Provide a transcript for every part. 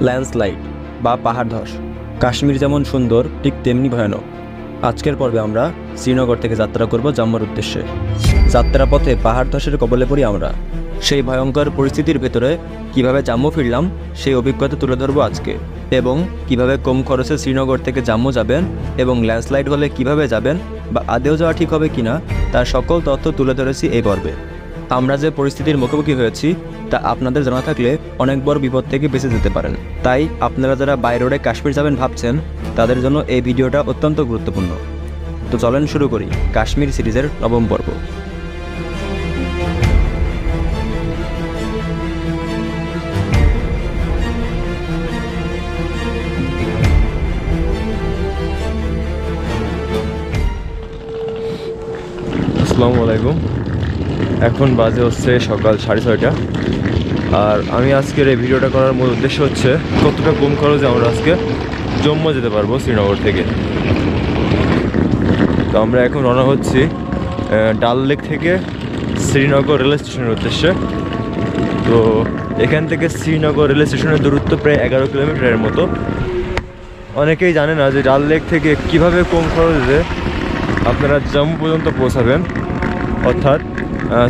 Landslide বা পাহাড় ধস। কাশ্মীর যেমন সুন্দর, ঠিক তেমনি ভয়ানক। আজকের পর্বে আমরা শ্রীনগর থেকে যাত্রা করব জাম্মুর উদ্দেশ্যে। যাত্রা পথে পাহাড় ধসের কবলে পড়ি আমরা। সেই ভয়ঙ্কর পরিস্থিতির ভেতরে কীভাবে জাম্মু ফিরলাম, সেই অভিজ্ঞতা তুলে ধরবো আজকে। এবং কীভাবে কম খরচে শ্রীনগর থেকে জাম্মু যাবেন এবং ল্যান্ডস্লাইড হলে কীভাবে যাবেন বা আদেও যাওয়া ঠিক হবে কিনা, তার সকল তথ্য তুলে ধরেছি এই পর্বে। আমরা যে পরিস্থিতির মুখোমুখি হয়েছি তা আপনাদের জানা থাকলে অনেক বড় বিপদ থেকে বেঁচে যেতে পারেন। তাই আপনারা যারা বাই রোডে কাশ্মীর যাবেন ভাবছেন, তাদের জন্য এই ভিডিওটা অত্যন্ত গুরুত্বপূর্ণ। তো চলেন শুরু করি কাশ্মীর সিরিজের নবম পর্ব। আসসালামু আলাইকুম। এখন বাজে হচ্ছে সকাল সাড়ে ছয়টা। আর আমি আজকের এই ভিডিওটা করার মূল উদ্দেশ্য হচ্ছে কতটা কম খরচে আমরা আজকে জম্মু যেতে পারব শ্রীনগর থেকে। তো আমরা এখন রওনা হচ্ছি ডাল লেক থেকে শ্রীনগর রেল স্টেশনের উদ্দেশ্যে। তো এখান থেকে শ্রীনগর রেল স্টেশনের দূরত্ব প্রায় এগারো কিলোমিটারের মতো। অনেকেই জানে না যে ডাল লেক থেকে কীভাবে কম খরচে আপনারা জম্মু পর্যন্ত পৌঁছাবেন। অর্থাৎ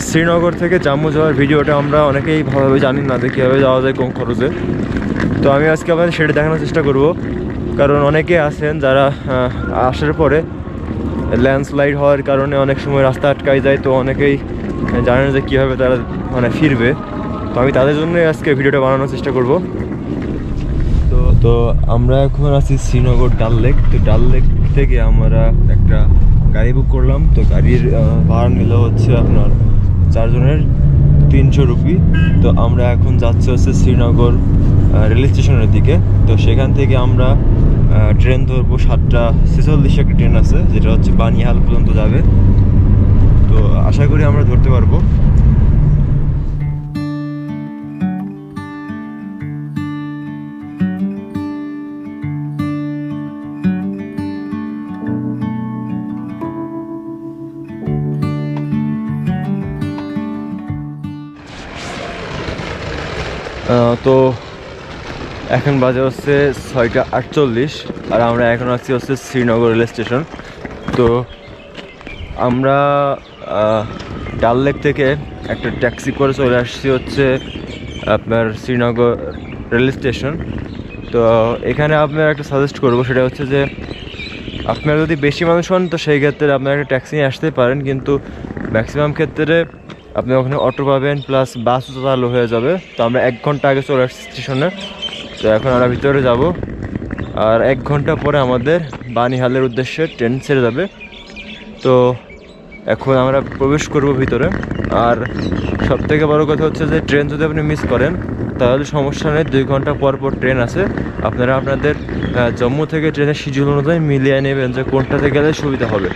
শ্রীনগর থেকে জম্মু যাওয়ার ভিডিওটা আমরা অনেকেই ভালোভাবে জানি না যে কীভাবে যাওয়া যায় কম খরচে। তো আমি আজকে আপনাদের সেটা দেখানোর চেষ্টা করব। কারণ অনেকে আছেন যারা আসার পরে ল্যান্ডস্লাইড হওয়ার কারণে অনেক সময় রাস্তা আটকায় যায়, তো অনেকেই জানেন যে কীভাবে তারা মানে ফিরবে। তো আমি তাদের জন্যই আজকে ভিডিওটা বানানোর চেষ্টা করব। তো তো আমরা এখন আছি শ্রীনগর ডাল লেক। তো ডাল লেক থেকে আমরা একটা গাড়ি বুক করলাম। তো গাড়ির ভাড়া নিল হচ্ছে আপনার চারজনের তিনশো রুপি। তো আমরা এখন যাচ্ছি হচ্ছে শ্রীনগর রেল স্টেশনের দিকে। তো সেখান থেকে আমরা ট্রেন ধরবো সাতটা, ছেচল্লিশ একটা ট্রেন আছে, যেটা হচ্ছে বানিহাল পর্যন্ত যাবে। তো আশা করি আমরা ধরতে পারব। তো এখন বাজে হচ্ছে ছয়টা আটচল্লিশ, আর আমরা এখন আছি হচ্ছে শ্রীনগর রেল স্টেশন। তো আমরা ডাল লেক থেকে একটা ট্যাক্সি করে চলে আসছি হচ্ছে আপনার শ্রীনগর রেল স্টেশন। তো এখানে আপনার একটা সাজেস্ট করব, সেটা হচ্ছে যে আপনারা যদি বেশি মানুষ হন, তো সেই ক্ষেত্রে আপনারা একটা ট্যাক্সি আসতে পারেন, কিন্তু ম্যাক্সিমাম ক্ষেত্রে আপনি ওখানে অটো পাবেন প্লাস বাসও চালু হয়ে যাবে। তো আমরা এক ঘণ্টা আগে চলে আসছি স্টেশনে। তো এখন আমরা ভিতরে যাব। আর এক ঘণ্টা পরে আমাদের বানিহালের উদ্দেশ্যে ট্রেন ছেড়ে যাবে। তো এখন আমরা প্রবেশ করব ভিতরে। আর সব থেকে বড় কথা হচ্ছে যে, ট্রেন যদি আপনি মিস করেন, তাহলে সমস্যা নেই। দুই ঘণ্টা পর পর ট্রেন আছে। আপনারা আপনাদের জম্মু থেকে ট্রেনের শিডিউল অনুযায়ী মিলিয়ে নেবেন যে কোনটাতে গেলে সুবিধা হবে।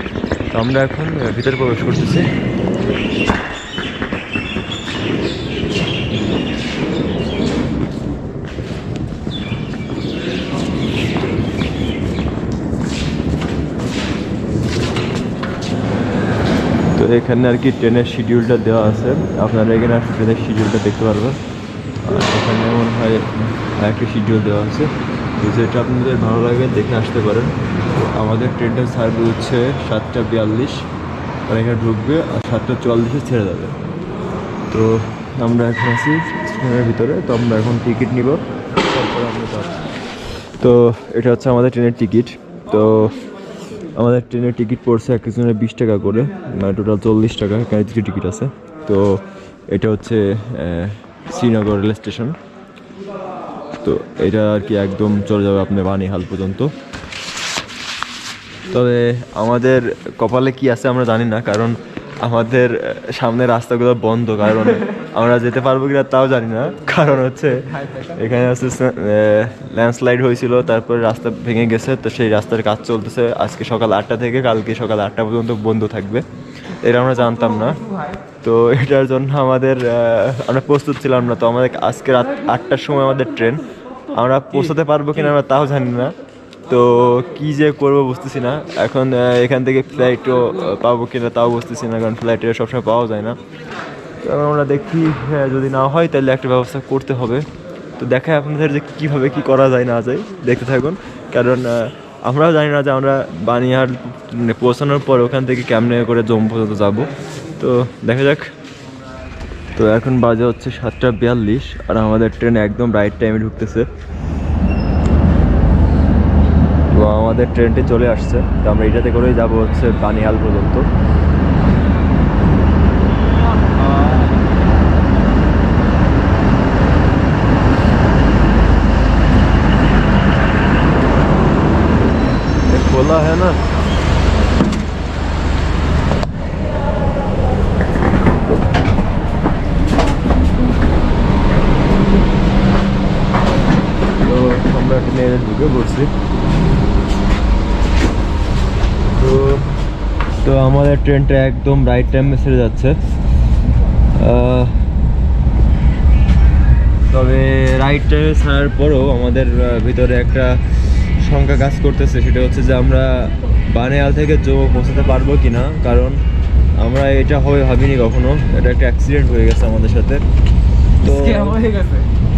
তো আমরা এখন ভিতরে প্রবেশ করতেছি। এখানে আর কি ট্রেনের শিডিউলটা দেওয়া আছে। আপনারা এখানে আসলে ট্রেনের শিডিউলটা দেখতে পারবেন। আর এখানে মনে হয় একটা শিডিউল দেওয়া আছে। তো যেটা আপনাদের ভালো লাগে, দেখে আসতে পারেন। আমাদের ট্রেনটা ছাড়বে হচ্ছে সাতটা বিয়াল্লিশ। আর এখানে ঢুকবে আর সাতটা চুয়াল্লিশে ছেড়ে যাবে তো আমরা এখন আছি ট্রেনের ভিতরে। তো আমরা এখন টিকিট নিব। তারপরে আমরা তো এটা হচ্ছে আমাদের ট্রেনের টিকিট তো আমাদের ট্রেনের টিকিট পড়ছে এক একজনের বিশ টাকা করে মানে টোটাল চল্লিশ টাকা, এখানে দুটি টিকিট আছে। তো এটা হচ্ছে শ্রীনগর রেল স্টেশন। তো এটা আর কি একদম চলে যাবে আপনার বানিহাল পর্যন্ত। তবে আমাদের কপালে কি আছে আমরা জানি না, কারণ আমাদের আহ, সামনের রাস্তাগুলো বন্ধ কারণ আমরা যেতে পারব কিনা তাও জানি না। কারণ হচ্ছে এখানে হচ্ছে ল্যান্ডস্লাইড হয়েছিল তারপরে রাস্তা ভেঙে গেছে তো সেই রাস্তার কাজ চলতেছে। আজকে সকাল আটটা থেকে কালকে সকাল আটটা পর্যন্ত বন্ধ থাকবে। এটা আমরা জানতাম না। তো এটার জন্য আমাদের আমরা প্রস্তুত ছিলাম না। তো আমাদের আজকে রাত আটটার সময় আমাদের ট্রেন। আমরা পৌঁছাতে পারব কিনা আমরা তাও জানি না। তো কি যে করব বুঝতেছি না। এখন এখান থেকে ফ্লাইটও পাবো কিনা তাও বুঝতেছি না, কারণ ফ্লাইটে সবসময় পাওয়া যায় না। তো এখন আমরা দেখি যদি না হয় তাহলে একটা ব্যবস্থা করতে হবে। তো দেখায় আপনাদের যে কীভাবে কি করা যায় না যায়, দেখতে থাকুন। কারণ আমরাও জানি না যে আমরা বানিয়ার মানে পৌঁছানোর পর ওখান থেকে কেমনে করে জম পর্যন্ত যাব। তো দেখা যাক। তো এখন বাজে হচ্ছে সাতটা বিয়াল্লিশ, আর আমাদের ট্রেন একদম রাইট টাইমে ঢুকতেছে। আমাদের ট্রেনটি চলে আসছে। তো আমরা এটাতে করেই যাব হচ্ছে বানিহাল পর্যন্ত। তো আমাদের ট্রেনটা একদম রাইট টাইমে ছেড়ে যাচ্ছে। তবে রাইট টাইমে ছাড়ার পরেও আমাদের ভিতরে একটা শঙ্কা কাজ করতেছে। সেটা হচ্ছে যে আমরা বানেয়াল থেকে জো পৌঁছাতে পারব কি না কারণ আমরা এটা হবে ভাবিনি কখনো। এটা একটা অ্যাক্সিডেন্ট হয়ে গেছে আমাদের সাথে। তো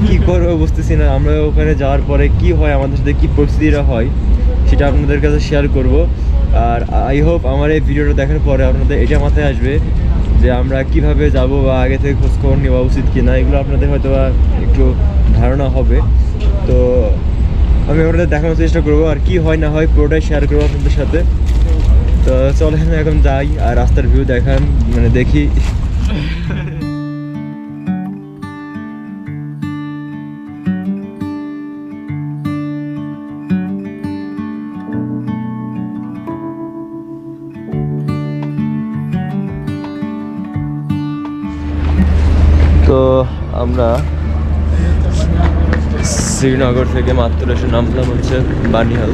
কি করব বুঝতেছি না। আমরা ওখানে যাওয়ার পরে কি হয় আমাদের সাথে কি পরিস্থিতিটা হয় সেটা আপনাদের কাছে শেয়ার করব। আর আই হোপ আমার এই ভিডিওটা দেখার পরে আপনাদের এটা মাথায় আসবে যে আমরা কীভাবে যাব বা আগে থেকে খোঁজ খোঁজখবর নেওয়া উচিত কি না এগুলো আপনাদের হয়তো একটু ধারণা হবে। তো আমি আপনাদের দেখানোর চেষ্টা করব আর কি হয় না হয় পুরোটাই শেয়ার করব আপনাদের সাথে। তো চলেন এখন যাই আর রাস্তার ভিউ দেখান মানে দেখি। শ্রীনগর থেকে মাত্র এসে নামলাম হচ্ছে বানিহাল।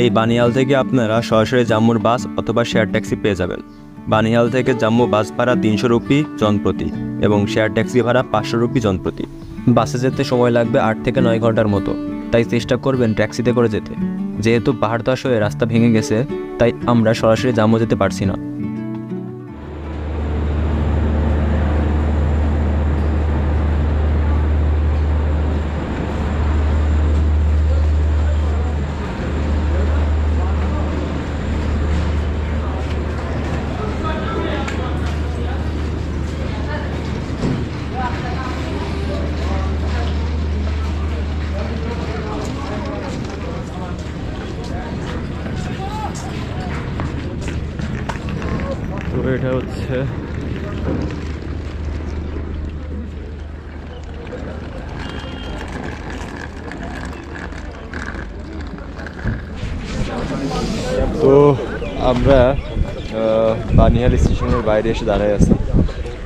এই বানিয়াল থেকে আপনারা সরাসরি জাম্মুর বাস অথবা শেয়ার ট্যাক্সি পেয়ে যাবেন। বানিয়াল থেকে জাম্মু বাস ভাড়া তিনশো রুপি জনপ্রতি এবং শেয়ার ট্যাক্সি ভাড়া পাঁচশো রুপি জনপ্রতি। বাসে যেতে সময় লাগবে আট থেকে নয় ঘণ্টার মতো, তাই চেষ্টা করবেন ট্যাক্সিতে করে যেতে। যেহেতু পাহাড় হয়ে রাস্তা ভেঙে গেছে, তাই আমরা সরাসরি জাম্মু যেতে পারছি না। তো এটা হচ্ছে তো আমরা বানিহাল স্টেশনের বাইরে এসে দাঁড়ায় আছি।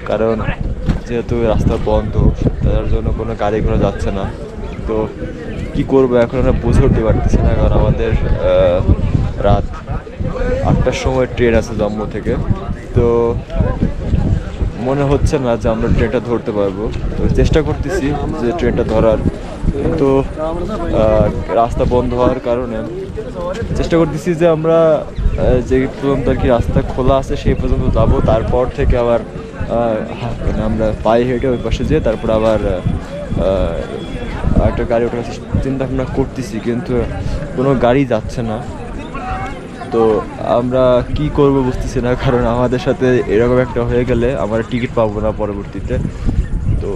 কারণ যেহেতু রাস্তা বন্ধ, তার জন্য কোনো গাড়ি ঘোড়া যাচ্ছে না। তো কি করব এখন আমরা বুঝে উঠতে পারতেছি না, কারণ আমাদের রাত আটটার সময় ট্রেন আছে জম্মু থেকে। তো মনে হচ্ছে না যে আমরা ট্রেনটা ধরতে পারব। তো চেষ্টা করতেছি যে ট্রেনটা ধরার। কিন্তু রাস্তা বন্ধ হওয়ার কারণে চেষ্টা করতেছি যে আমরা যে পর্যন্ত আর কি রাস্তা খোলা আছে সেই পর্যন্ত যাব। তারপর থেকে আবার মানে আমরা পায়ে হেঁটে ওই পাশে যেয়ে তারপর আবার একটা গাড়ি ওঠার চিন্তা ভাবনা করতেছি, কিন্তু কোনো গাড়ি যাচ্ছে না। তো আমরা কি করব বুঝতেছি না, কারণ আমাদের সাথে এরকম একটা হয়ে গেলে আমরা টিকিট পাবো না পরবর্তীতে। তো,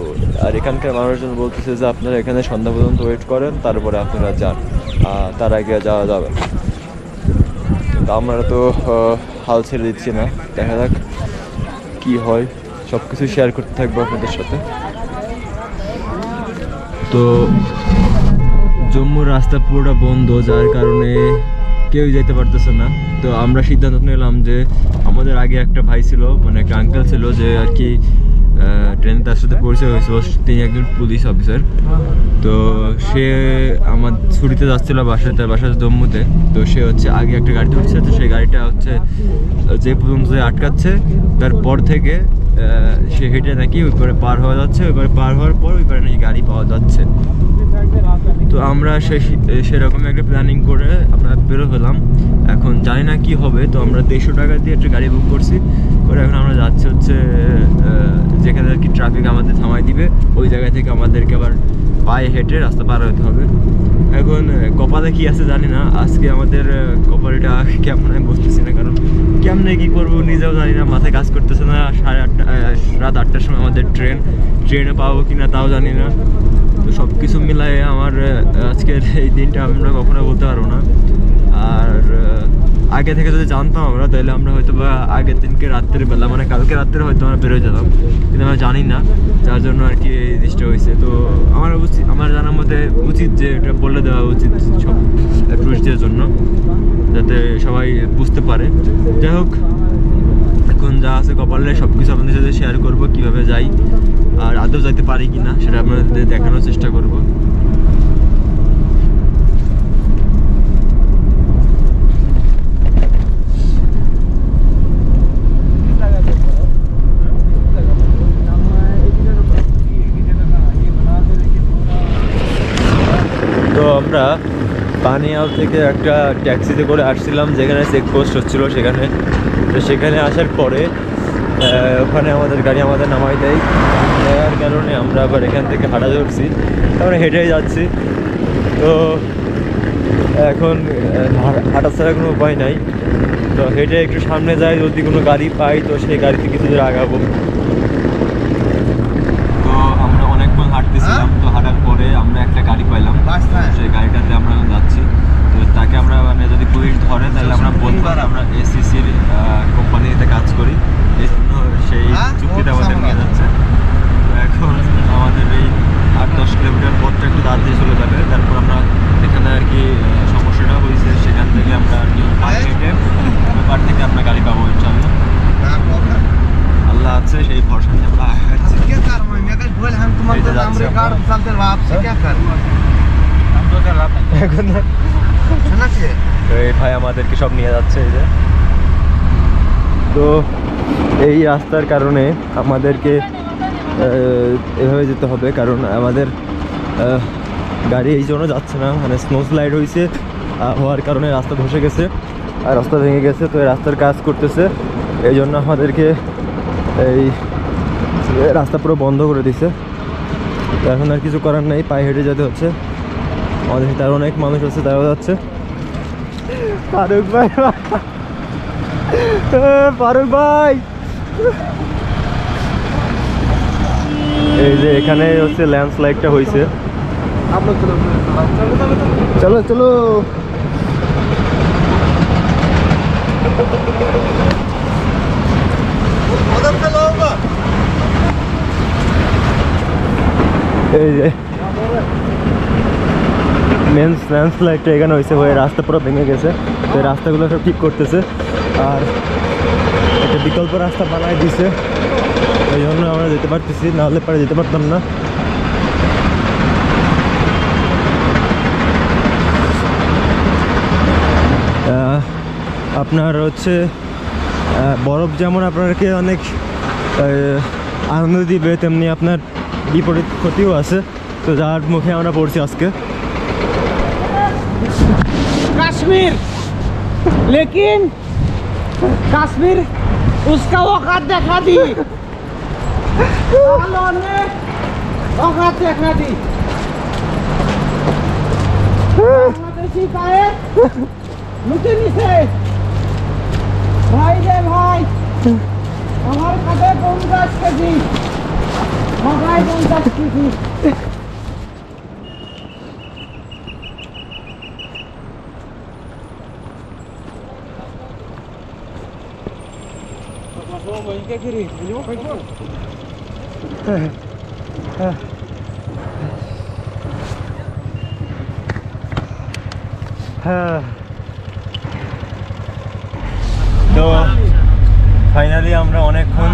আর এখানকার মানুষজন বলতেছে যে আপনারা এখানে সন্ধ্যা পর্যন্ত ওয়েট করেন, তারপরে আপনারা যান। তার আগে যাওয়া যাবে। তো আমরা তো হাল ছেড়ে দিচ্ছি না। দেখা যাক কি হয়। সব কিছু শেয়ার করতে থাকব আপনাদের সাথে। তো, জম্মুর রাস্তা পুরোটা বন্ধ, যার কারণে কেউ যেতে পারতেছে না। তো আমরা সিদ্ধান্ত নিলাম যে আমাদের আগে একটা ভাই ছিল মানে একটা আঙ্কেল ছিল যে আর কি ট্রেনে তার সাথে পরিচয় হয়েছিল তিনি একজন পুলিশ অফিসার তো সে আমার ছুটিতে যাচ্ছিল বাসায়, তার বাসা জম্মুতে। তো সে হচ্ছে আগে একটা গাড়িতে উঠছে, তো সেই গাড়িটা হচ্ছে, যে পর্যন্ত আটকাচ্ছে, তারপর থেকে সে হেঁটে নাকি ওই পারে পার হওয়া যাচ্ছে ওই পারে পার হওয়ার পর ওই পারে নাকি গাড়ি পাওয়া যাচ্ছে। তো আমরা সে সেরকম একটা প্ল্যানিং করে আমরা বেরো হলাম। এখন জানি না কি হবে, তো আমরা দেড়শো টাকা দিয়ে একটা গাড়ি বুক করছি। করে এখন আমরা যাচ্ছি হচ্ছে যেখানে আর কি ট্রাফিক আমাদের থামাই দিবে, ওই জায়গা থেকে আমাদেরকে আবার পায়ে হেঁটে রাস্তা পার হতে হবে। এখন কপালে কি আছে জানি না। আজকে আমাদের কপালটা কেমন আমি বুঝতেছি না। কারণ কেমনে কি করব নিজেও জানি না। মাথায় কাজ করতেছে না। সাড়ে আটটা রাত আটটার সময় আমাদের ট্রেন। ট্রেনে পাবো কি না তাও জানি না। তো সব কিছু মিলায়ে আমার আজকের এই দিনটা আমরা কখনো বলতে পারব না। আর আগে থেকে যদি জানতাম আমরা, তাহলে আমরা হয়তো বা আগের দিনকে রাত্রের বেলা মানে কালকে রাত্রে হয়তো আমরা বেরোয় যেতাম। কিন্তু আমরা জানি না, যার জন্য আর কি এই জিনিসটা হয়েছে। তো আমার উচিত, আমার জানার মতে উচিত যে এটা বলে দেওয়া উচিত সব টুরিস্টদের জন্য, যাতে সবাই বুঝতে পারে। যাই হোক, এখন যা আছে কপালে সব কিছু আপনাদের সাথে শেয়ার করব, কীভাবে যাই, আর আদৌ যাইতে পারি কি না সেটা আপনাদের দেখানোর চেষ্টা করব তো আমরা পানিয়াল থেকে একটা ট্যাক্সিতে করে আসছিলাম, যেখানে চেকপোস্ট হচ্ছিল সেখানে। তো সেখানে আসার পরে ওখানে আমাদের গাড়ি আমাদের নামাই দেয়। দেওয়ার কারণে আমরা আবার এখান থেকে হাঁটা ধরছি। আমরা হেঁটেই যাচ্ছি। তো এখন হাঁটা ছাড়া কোনো উপায় নাই। তো হেঁটে একটু সামনে যাই, যদি কোনো গাড়ি পাই, তো সেই গাড়িতে কিছু দূর আগাবো। তো এই রাস্তার কারণে আমাদেরকে এভাবে যেতে হবে। কারণ আমাদের গাড়ি এই জন্য যাচ্ছে না। মানে স্নো স্লাইড হয়েছে হওয়ার কারণে রাস্তা ধসে গেছে, আর রাস্তা ভেঙে গেছে, তো রাস্তার কাজ করতেছে। এই জন্য আমাদেরকে এই রাস্তা পুরো বন্ধ করে দিছে। তো এখন আর কিছু করার নেই, পায়ে হেঁটে যেতে হচ্ছে। আমাদের আরও অনেক মানুষ আছে, তারাও যাচ্ছে। ফারুক ভাই ফারুক ভাই। এই যে এখানে হচ্ছে ল্যান্ডস্লাইডটা হয়েছে চলো চলো এই যে মেন ল্যান্ডস্লাইডটা এখানে হয়েছে হয়ে রাস্তা পুরো ভেঙে গেছে। তো রাস্তাগুলো সব ঠিক করতেছে। আর একটা বিকল্প রাস্তা বানায় দিছে। ওই জন্য আমরা যেতে পারতেছি নাহলে পারে যেতে পারতাম না। আপনার হচ্ছে বরফ যেমন আপনাকে অনেক আনন্দ দিবে, তেমনি আপনার বিপরীত ক্ষতিও আছে। তো যার মুখে আমরা পড়ছি আজকে। कश्मीर लेकिन कश्मीर उसका औकात देखा दी वालों ने औकात देखा दी बांग्लादेशी पाए লুটে নিছে ভাই রে ভাই আমার কাছে পঞ্চাশ কেজি মাথায় পঞ্চাশ কেজি হ্যাঁ তো ফাইনালি আমরা অনেকক্ষণ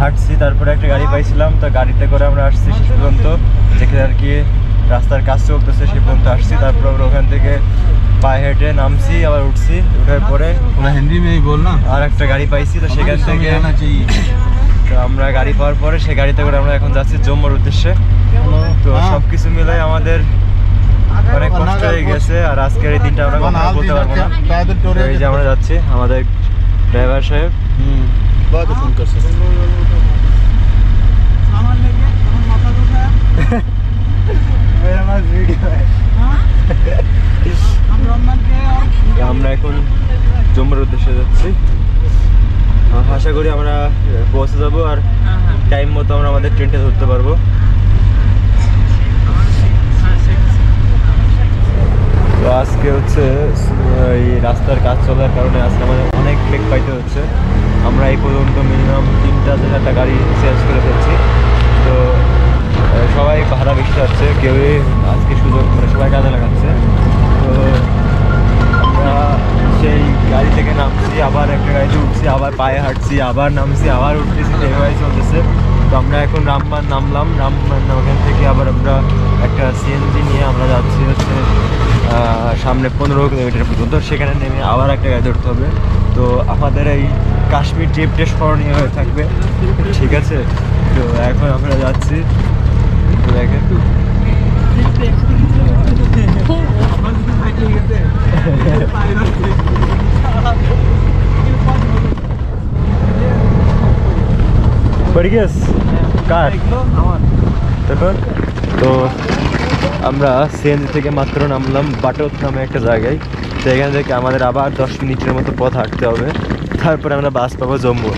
হাঁটছি, তারপরে একটা গাড়ি পাইছিলাম, তো গাড়িতে করে আমরা আসছি শেষ পর্যন্ত। যেখানে আর কি রাস্তার কাজ চলতেছে, সে পর্যন্ত আসছি, তারপর আমরা ওখান থেকে পায়ে হেঁটে নামছি আবার উঠছি উঠার পরে হিন্দি মেয়ে বল না? আর একটা গাড়ি পাইছি তো সেখান থেকে তো আমরা গাড়ি পাওয়ার পরে সে গাড়িতে করে আমরা এখন যাচ্ছি জম্মুর উদ্দেশ্যে। তো সব কিছু মিলে আমাদের অনেক কষ্ট হয়ে গেছে আর আজকের এই দিনটা আমরা কখনো বলতে পারব না। এই যে আমরা যাচ্ছি আমাদের ড্রাইভার সাহেব। হুম। ফোন করছে। আমার ভিডিও জম্মুর যাচ্ছি। আশা করি আমরা পৌঁছে যাব আর টাইম মতো আমরা আমাদের ট্রেনটা ধরতে পারব। তো আজকে হচ্ছে এই রাস্তার কাজ চলার কারণে আজকে আমাদের অনেক বেগ পাইতে হচ্ছে। আমরা এই পর্যন্ত মিনিমাম তিনটা চারটা গাড়ি চেঞ্জ করে ফেলছি। তো সবাই ভাড়া বেশি যাচ্ছে কেউই আজকে সুযোগ মানে সবাই কাজে লাগাচ্ছে। তো সেই গাড়ি থেকে নামছি, আবার একটা গাড়িতে উঠছি, আবার পায়ে হাঁটছি, আবার নামছি, আবার উঠতেছি এইভাবে চলতেছে। তো আমরা এখন রামবান নামলাম, রামবান ওখান থেকে আবার আমরা একটা সিএনজি নিয়ে আমরা যাচ্ছি হচ্ছে সামনে পনেরো কিলোমিটার পর্যন্ত। সেখানে নেমে আবার একটা গাড়ি ধরতে হবে। তো আমাদের এই কাশ্মীর ট্রিপটা স্মরণীয় হয়ে থাকবে। ঠিক আছে? তো এখন আমরা যাচ্ছি। দেখেন। পড়ে গেছ কার তো আমরা সিএনজি থেকে মাত্র নামলাম বাটক নামে একটা জায়গায়। তো এখান থেকে আমাদের আবার দশ মিনিটের মতো পথ হাঁটতে হবে। তারপরে আমরা বাস পাবো জম্মু।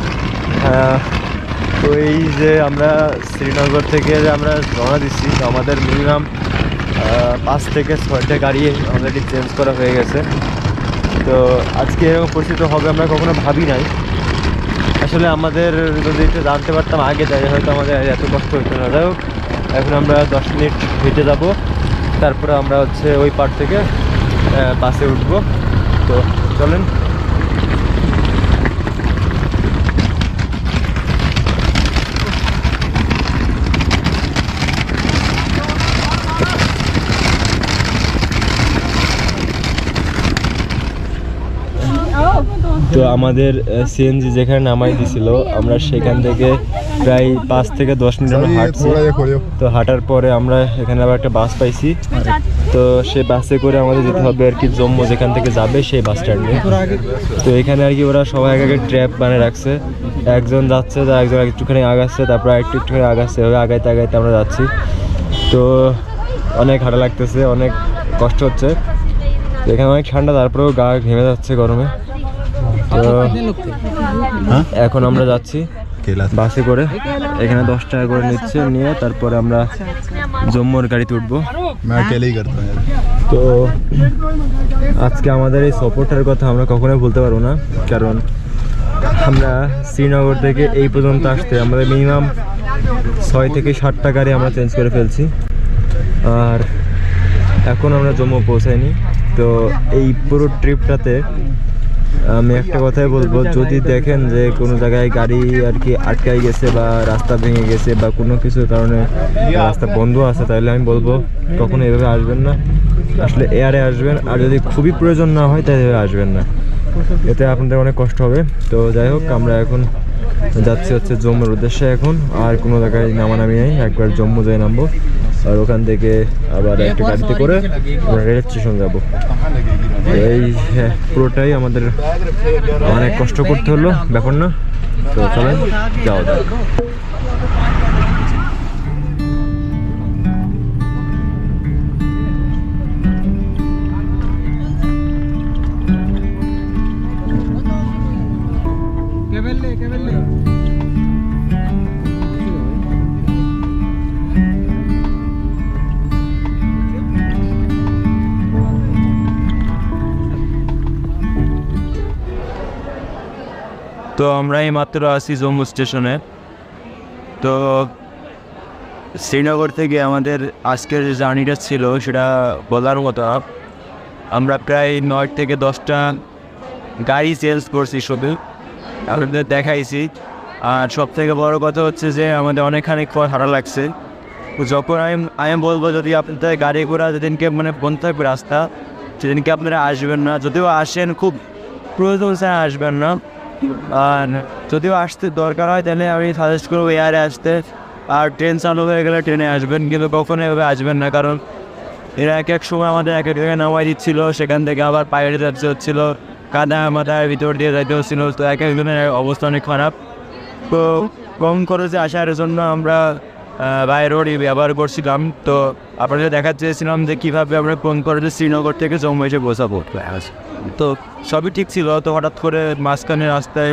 তো এই যে আমরা শ্রীনগর থেকে যে আমরা রওনা দিচ্ছি, তো আমাদের মিনিমাম পাঁচ থেকে ছয়টা গাড়ি অলরেডি চেঞ্জ করা হয়ে গেছে। তো আজকে এরকম পরিস্থিতি হবে আমরা কখনো ভাবি নাই। আসলে আমাদের যদি একটু জানতে পারতাম আগে, তাহলে হয়তো আমাদের এত কষ্ট হতো না। যাই হোক, এখন আমরা দশ মিনিট হেঁটে যাব। তারপরে আমরা হচ্ছে ওই পার থেকে বাসে উঠবো। তো চলেন। তো আমাদের সিএনজি যেখানে নামাই দিছিল আমরা সেখান থেকে প্রায় পাঁচ থেকে দশ মিনিট আমরা হাঁটছি। তো হাঁটার পরে আমরা এখানে আবার একটা বাস পাইছি। তো সেই বাসে করে আমাদের যেতে হবে আর কি জম্মু যেখান থেকে যাবে সেই বাস স্ট্যান্ডে। তো এখানে আর কি ওরা সবাই এক আগে ট্র্যাপ বানিয়ে রাখছে। একজন যাচ্ছে তো একজন একটুখানি আগাচ্ছে তারপর একটু একটুখানি আগাচ্ছে। ওই আগাইতে আগাইতে আমরা যাচ্ছি। তো অনেক হাঁটা লাগতেছে অনেক কষ্ট হচ্ছে। এখানে অনেক ঠান্ডা তারপরেও গা ঘেমে যাচ্ছে গরমে। তো এখন আমরা যাচ্ছি বাসে করে। এখানে দশ টাকা করে নিচ্ছে নিয়ে তারপরে আমরা জম্মুর গাড়িতে উঠবো। তো আজকে আমাদের এই সফরটার কথা আমরা কখনোই বলতে পারব না কারণ আমরা শ্রীনগর থেকে এই পর্যন্ত আসতে আমাদের মিনিমাম ছয় থেকে সাতটা গাড়ি আমরা চেঞ্জ করে ফেলছি। আর এখন আমরা জম্মু পৌঁছাইনি। তো এই পুরো ট্রিপটাতে আমি একটা কথাই বলব, যদি দেখেন যে কোনো জায়গায় গাড়ি আর কি আটকাই গেছে বা রাস্তা ভেঙে গেছে বা কোনো কিছুর কারণে রাস্তা বন্ধ আছে, তাহলে আমি বলব কখনো এভাবে আসবেন না। আসলে এয়ারে আসবেন, আর যদি খুবই প্রয়োজন না হয়, তাহলে আসবেন না। এতে আপনাদের অনেক কষ্ট হবে। তো যাই হোক, আমরা এখন যাচ্ছি হচ্ছে জম্মুর উদ্দেশ্যে এখন। আর কোনো জায়গায় নামানামি নেই, একবার জম্মু যাই নামবো। আর ওখান থেকে আবার একটা গাড়িতে করে রেল স্টেশন যাব। এই পুরোটাই আমাদের অনেক কষ্ট করতে হলো ব্যাপার না। তো চলেন যাওয়া যাক। তো আমরা এই মাত্র আসি জম্মু স্টেশনে। তো শ্রীনগর থেকে আমাদের আজকের জার্নিটা ছিল, সেটা বলার মতো। আমরা প্রায় নয় থেকে দশটা গাড়ি চেঞ্জ করছি শুধু, আপনাদের দেখাইছি। আর সব থেকে বড় কথা হচ্ছে যে, আমাদের অনেকখানি হারা লাগছে। যখন আমি আমি বলব যদি আপনাদের গাড়ি ঘোড়া যেদিনকে মানে বন্ধ থাকবে রাস্তা, সেদিনকে আপনারা আসবেন না। যদিও আসেন, খুব প্রয়োজন আসবেন না। আর যদিও আসতে দরকার হয়, তাহলে আমি সাজেস্ট করব এয়ারে আসতে। আর ট্রেন চালু হয়ে গেলে ট্রেনে আসবেন, কিন্তু কখনো এভাবে আসবেন না, কারণ এরা এক এক সময় আমাদের এক এক জায়গায় নামাই দিচ্ছিল, সেখান থেকে আবার পায়ে যাচ্ছে হচ্ছিল, কাদা মাথায় ভিতর দিয়ে যাইতে হচ্ছিল, তো এক একজনের অবস্থা অনেক খারাপ। তো কম খরচে আসার জন্য আমরা বাই রোডই ব্যবহার করছিলাম। তো আপনাদের দেখাতে চেয়েছিলাম যে কীভাবে আমরা কোন খরচে শ্রীনগর থেকে জম্মু এসে বসাবো তো সবই ঠিক ছিল। তো হঠাৎ করে মাঝখানে রাস্তায়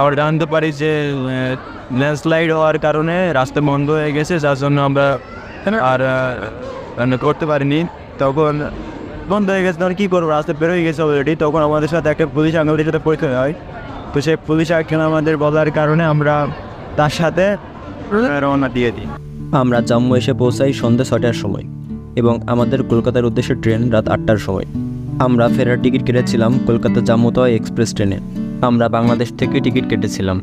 আমরা জানতে পারি যে ল্যান্ডস্লাইড হওয়ার কারণে রাস্তা বন্ধ হয়ে গেছে যার জন্য আমরা আর করতে পারিনি। তখন বন্ধ হয়ে গেছে তখন কী করব? রাস্তা বেরোয় গেছে অলরেডি তখন আমাদের সাথে একটা পুলিশ আঙ্গুলের সাথে পরীক্ষা হয়। তো সেই পুলিশ আঙ্কেল আমাদের বলার কারণে আমরা তার সাথে রওনা দিয়ে দিই। আমরা জম্মু এসে পৌঁছাই সন্ধ্যে ছটার সময় এবং আমাদের কলকাতার উদ্দেশ্যে ট্রেন রাত আটটার সময়। আমরা ফেরার টিকিট কেটেছিলাম কলকাতা জাম্মুতয়া এক্সপ্রেস ট্রেনে। আমরা বাংলাদেশ থেকে টিকিট কেটেছিলাম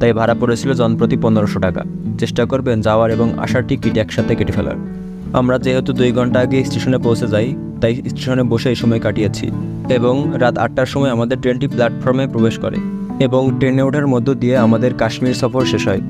তাই ভাড়া পড়েছিল জনপ্রতি পনেরোশো টাকা। চেষ্টা করবেন যাওয়ার এবং আসার টিকিট একসাথে কেটে ফেলার। আমরা যেহেতু দুই ঘণ্টা আগে স্টেশনে পৌঁছে যাই তাই স্টেশনে বসে এই সময় কাটিয়েছি এবং রাত আটটার সময় আমাদের ট্রেনটি প্ল্যাটফর্মে প্রবেশ করে এবং ট্রেনে ওঠার মধ্য দিয়ে আমাদের কাশ্মীর সফর শেষ হয়।